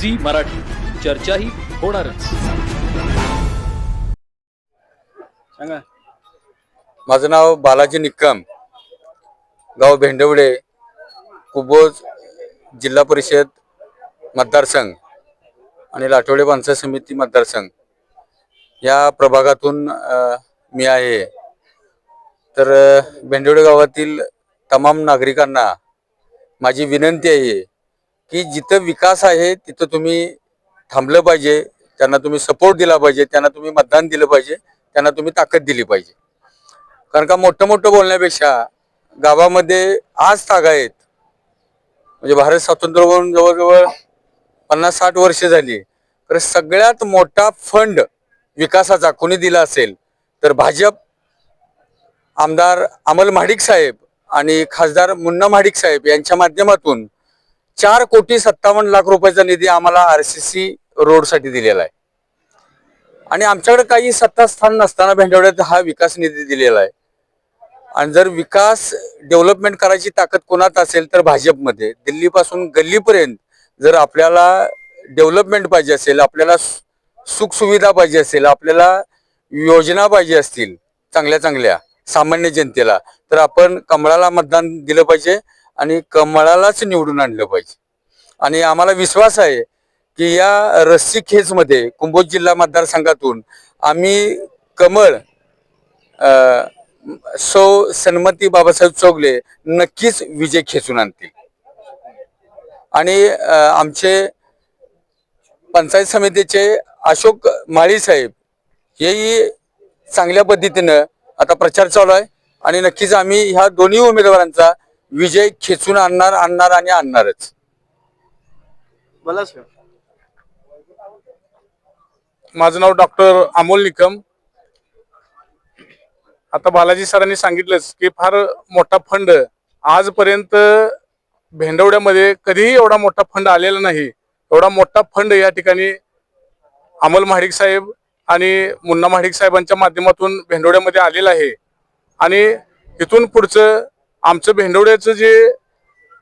Zee Marathi. चर्चाही होणारच. सांगा. माझं नाव बालाजी निक्कम. गाव भेंडवडे कुबोज जिल्हा परिषद मतदारसंघ आणि लाठवडे पंचायत समिती मतदारसंघ. या प्रभागातून मी आहे. तर भेंडवडे गावातील तमाम नागरिकांना माझी विनंती आहे की जिथं विकास आहे तिथं तुम्ही थांबलं पाहिजे त्यांना तुम्ही सपोर्ट दिला पाहिजे त्यांना तुम्ही मतदान दिलं पाहिजे त्यांना तुम्ही ताकद दिली पाहिजे. कारण का मोठं मोठं बोलण्यापेक्षा गावामध्ये आज तागा आहेत. म्हणजे भारत स्वातंत्र्य होऊन जवळजवळ पन्नास साठ वर्ष झाली. तर सगळ्यात मोठा फंड विकासाचा कोणी दिला असेल तर भाजप आमदार अमल महाडिक साहेब आणि खासदार मुन्ना महाडिक साहेब यांच्या माध्यमातून चार कोटी सत्तावन्न लाख रुपयाचा निधी आम्हाला आर सी सी रोडसाठी दिलेला आहे. आणि आमच्याकडे काही सत्तास्थान नसताना भेंडवड्यात हा विकास निधी दिलेला आहे. आणि जर विकास डेव्हलपमेंट करायची ताकद कोणात असेल तर भाजपमध्ये. दिल्लीपासून गल्लीपर्यंत जर आपल्याला डेव्हलपमेंट पाहिजे असेल आपल्याला सुखसुविधा पाहिजे असेल आपल्याला योजना पाहिजे असतील चांगल्या चांगल्या सामान्य जनतेला तर आपण कमळाला मतदान दिलं पाहिजे. आणि कमळालाच निवडून आणलं पाहिजे. आणि आम्हाला विश्वास आहे की या रस्सी खेचमध्ये कुंभोज जिल्हा मतदारसंघातून आम्ही कमळ सो सौ सन्मती बाबासाहेब चौगले नक्कीच विजय खेचून आणतील. आणि आमचे पंचायत समितीचे अशोक माळी साहेब हेही चांगल्या पद्धतीनं आता प्रचार चालू आहे. आणि नक्कीच आम्ही ह्या दोन्ही उमेदवारांचा विजय खेचून आणणार आणणार आणि आणणारच. बोला सर माझं नाव डॉक्टर अमोल निकम. आता बालाजी सरांनी सांगितलंच की फार मोठा फंड आजपर्यंत भेंडवड्यामध्ये कधीही एवढा मोठा फंड आलेला नाही. एवढा मोठा फंड या ठिकाणी अमल महाडिक साहेब आणि मुन्ना महाडिक साहेबांच्या माध्यमातून भेंडवड्यामध्ये आलेला आहे. आणि इथून पुढचं आमचं भेंडवड्याचं जे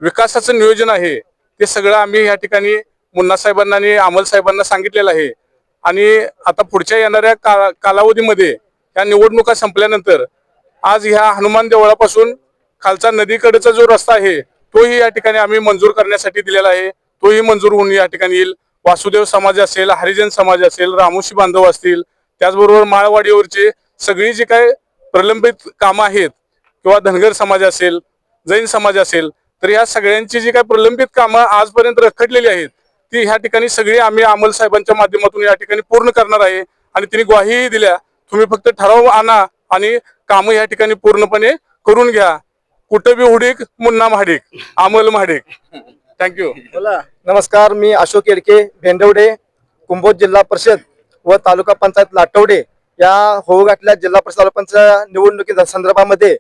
विकासाचं नियोजन आहे ते सगळं आम्ही या ठिकाणी मुन्ना साहेबांना आणि अमल साहेबांना सांगितलेलं आहे. आणि आता पुढच्या येणाऱ्या का कालावधीमध्ये या निवडणुका संपल्यानंतर आज ह्या हनुमान देवळापासून खालचा नदीकडचा जो रस्ता आहे तोही या ठिकाणी आम्ही मंजूर करण्यासाठी दिलेला आहे. तोही मंजूर होऊन या ठिकाणी येईल. वासुदेव समाज असेल हरिजन समाज असेल रामोशी बांधव असतील त्याचबरोबर माळवाडीवरचे सगळी जी काय प्रलंबित कामं आहेत किंवा धनगर समाज असेल जैन समाज असेल तर या सगळ्यांची जी काही प्रलंबित कामं आजपर्यंत रखडलेली आहेत ती ह्या ठिकाणी सगळी आम्ही अमल साहेबांच्या माध्यमातून या ठिकाणी पूर्ण करणार आहे आणि तिने ग्वाहीही दिल्या तुम्ही फक्त ठराव आणा आणि कामं या ठिकाणी पूर्णपणे करून घ्या. कुटबी उडीक हुडीक मुन्ना महाडिक अमल महाडिक. थँक्यू बोला. नमस्कार मी अशोक येडके भेंडवडे कुंभोज जिल्हा परिषद व तालुका पंचायत लाटवडे या होऊ घातल्या जिल्हा परिषद तालुका पंचायत निवडणुकी संदर्भामध्ये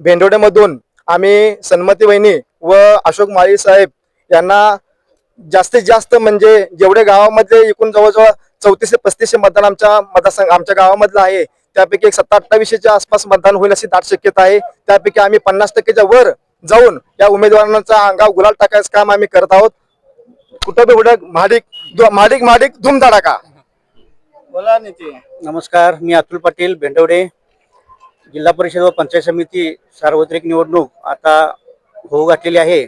भेंडवडेमधून आम्ही सन्मती वहिनी व अशोक माळी साहेब यांना जास्तीत जास्त म्हणजे जेवढे गावामध्ये एकूण जवळजवळ चौतीस ते पस्तीसशे मतदान आमच्या मतदारसंघ आमच्या गावामधलं आहे त्यापैकी एक सत्ता अठ्ठावीसशेच्या आसपास मतदान होईल अशी दाट शक्यता आहे. त्यापैकी आम्ही पन्नास टक्केच्या वर जाऊन या उमेदवारांचा अंगाव गुलाल टाकायचं काम आम्ही करत आहोत. कुठं बी उडक महाडिक महाडिक महाडिक धूमधडाका. बोला निती नमस्कार मी अतुल पाटील भेंडवडे जिल्हा परिषद व पंचायत समिती सार्वत्रिक निवडणूक आता होऊ घातलेली आहे.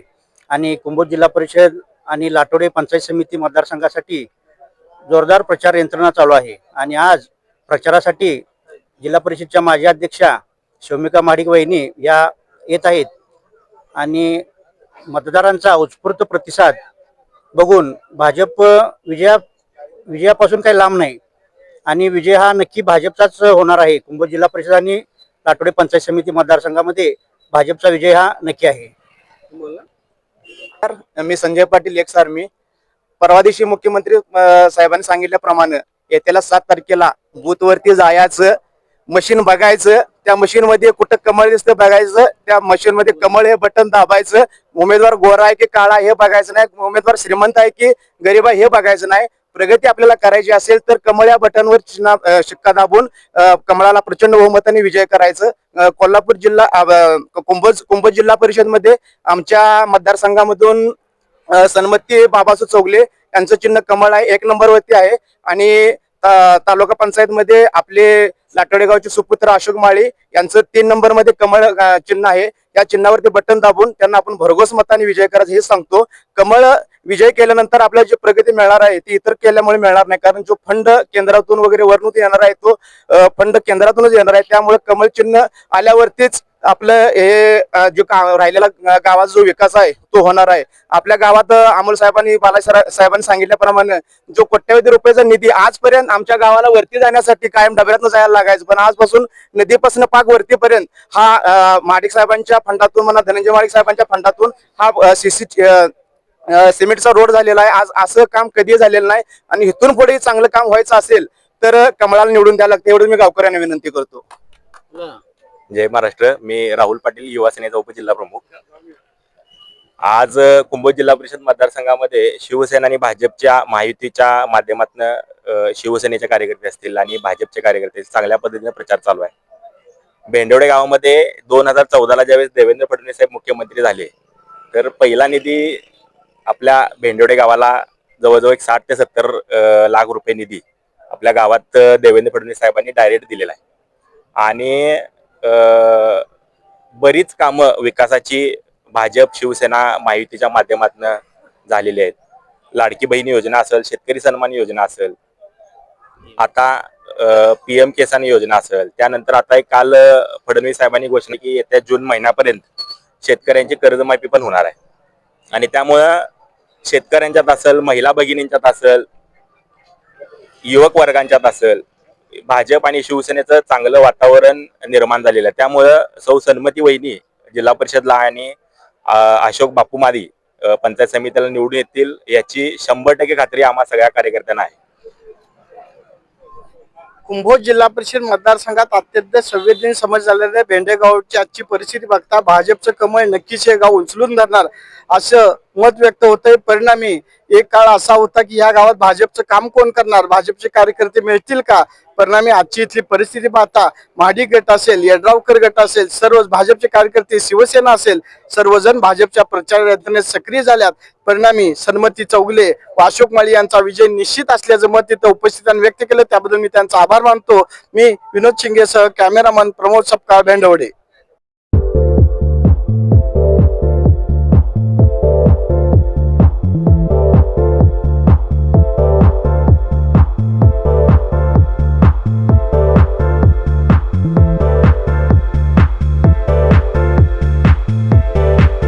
आणि कुंभोज जिल्हा परिषद आणि लाटोडे पंचायत समिती मतदारसंघासाठी जोरदार प्रचार यंत्रणा चालू आहे. आणि आज प्रचारासाठी जिल्हा परिषदच्या माजी अध्यक्षा शौमिका महाडिक वहिनी या येत आहेत. आणि मतदारांचा उत्स्फूर्त प्रतिसाद बघून भाजप विजया विजयापासून काही लांब नाही. आणि विजय हा नक्की भाजपचाच होणार आहे. कुंभ जिल्हा परिषद आणि लाटोडे पंचायत समिती मतदारसंघामध्ये भाजपचा विजय हा नक्की आहे. बोला. मी संजय पाटील एक्स मी. परवा दिवशी मुख्यमंत्री साहेबांनी सांगितल्याप्रमाणे येत्याला सात तारखेला बूथवरती जायचं मशीन बघायचं त्या मशीन मध्ये कुठं कमळ दिसतं बघायचं त्या मशीन मध्ये कमळ हे बटन दाबायचं उमेदवार गोरा आहे की काळा हे बघायचं नाही उमेदवार श्रीमंत आहे की गरीब आहे हे बघायचं नाही. प्रगती आपल्याला करायची असेल तर कमळ या बटनवर चिन्हा शिक्का दाबून कमळाला प्रचंड बहुमताने विजय करायचं. कोल्हापूर जिल्हा कुंभज कुंभज जिल्हा परिषदमध्ये आमच्या मतदारसंघामधून सन्मती बाबासू चौगले यांचं चिन्ह कमळ आहे एक नंबरवरती आहे. आणि तालुका पंचायत मध्ये आपले लाटोडेगावचे सुपुत्र अशोक माळी यांचं तीन नंबरमध्ये कमळ चिन्ह आहे. या चिन्हावरती बटन दाबून त्यांना आपण भरघोस मताने विजय करायचं हे सांगतो. कमळ विजय केल्यानंतर आपल्याला जी प्रगती मिळणार आहे ती इतर केल्यामुळे मिळणार नाही. कारण जो फंड केंद्रातून वगैरे वरून येणार आहे तो फंड केंद्रातूनच येणार आहे. त्यामुळे कमळ चिन्ह आल्यावरतीच आपलं हे जो राहिलेला गावाचा जो विकास आहे तो होणार आहे. आपल्या गावात अमोल साहेबांनी बाला साहेबांनी सांगितल्याप्रमाणे जो कोट्यवधी रुपयाचा निधी आजपर्यंत आमच्या गावाला वरती जाण्यासाठी कायम डब्यातनं जायला लागायचं. पण आजपासून नदीपासून पाक वरतीपर्यंत हा माडिक साहेबांच्या फंडातून म्हणा धनंजय माडिक साहेबांच्या फंडातून हा सीसी सिमेंटचा रोड झालेला आहे. आज असं काम कधी झालेलं नाही आणि इथून पुढे चांगलं काम व्हायचं असेल तर कमळाला निवडून द्यायला लागतं. एवढं मी गावकऱ्यांना विनंती करतो. जय महाराष्ट्र. मी राहुल पाटील युवा सेनेचा उपजिल्हा प्रमुख. आज कुंभोज जिल्हा परिषद मतदारसंघामध्ये शिवसेना आणि भाजपच्या महायुतीच्या माध्यमातून शिवसेनेचे कार्यकर्ते असतील आणि भाजपचे कार्यकर्ते चांगल्या पद्धतीने प्रचार चालू आहे. भेंडवडे गावामध्ये दोन हजार चौदाला ज्यावेळेस देवेंद्र फडणवीस साहेब मुख्यमंत्री झाले तर पहिला निधी आपल्या भेंडवडे गावाला जवळजवळ एक साठ ते सत्तर लाख रुपये निधी आपल्या गावात देवेंद्र फडणवीस साहेबांनी डायरेक्ट दिलेला आहे. आणि बरीच कामं विकासाची भाजप शिवसेना महायुतीच्या माध्यमातून झालेली आहेत. लाडकी बहीण योजना असेल शेतकरी सन्मान योजना असेल आता पी एम किसान योजना असेल त्यानंतर आता एक काल फडणवीस साहेबांनी घोषणा की येत्या जून महिन्यापर्यंत शेतकऱ्यांची कर्जमाफी पण होणार आहे. आणि त्यामुळं शेतकऱ्यांच्यात असेल महिला भगिनींच्यात असेल युवक वर्गांच्यात असेल भाजप आणि शिवसेनेचं चांगलं वातावरण निर्माण झालेलं आहे. त्यामुळं सौ सन्मती वहिनी जिल्हा परिषदला आणि अशोक बापू मादी पंचायत समितीला निवडून येतील याची शंभर टक्के खात्री आम्हा सगळ्या कार्यकर्त्यांना आहे. कुंभोज जिल्हा परिषद मतदारसंघात अत्यंत संवेदनशील समज झालेल्या भेंडेगावची आजची परिस्थिती बघता भाजपचं कमळ नक्कीच हे गाव उचलून धरणार. असं मत व्यक्त होतंय. परिणामी एक काळ असा होता की या गावात भाजपचं काम कोण करणार? भाजपचे कार्यकर्ते मिळतील का? परिणामी आजची इथली परिस्थिती पाहता महाडी गट असेल यड्रावकर गट असेल सर्व भाजपचे कार्यकर्ते शिवसेना असेल सर्वजण भाजपच्या प्रचार यंत्रणेत सक्रिय झाल्यात. परिणामी सन्मती चौगले व अशोक माळी यांचा विजय निश्चित असल्याचं मत तिथं उपस्थितांनी व्यक्त केलं. त्याबद्दल मी त्यांचा आभार मानतो. मी विनोद शिंगेसह कॅमेरामन प्रमोद सपकाळ भेंडवडे.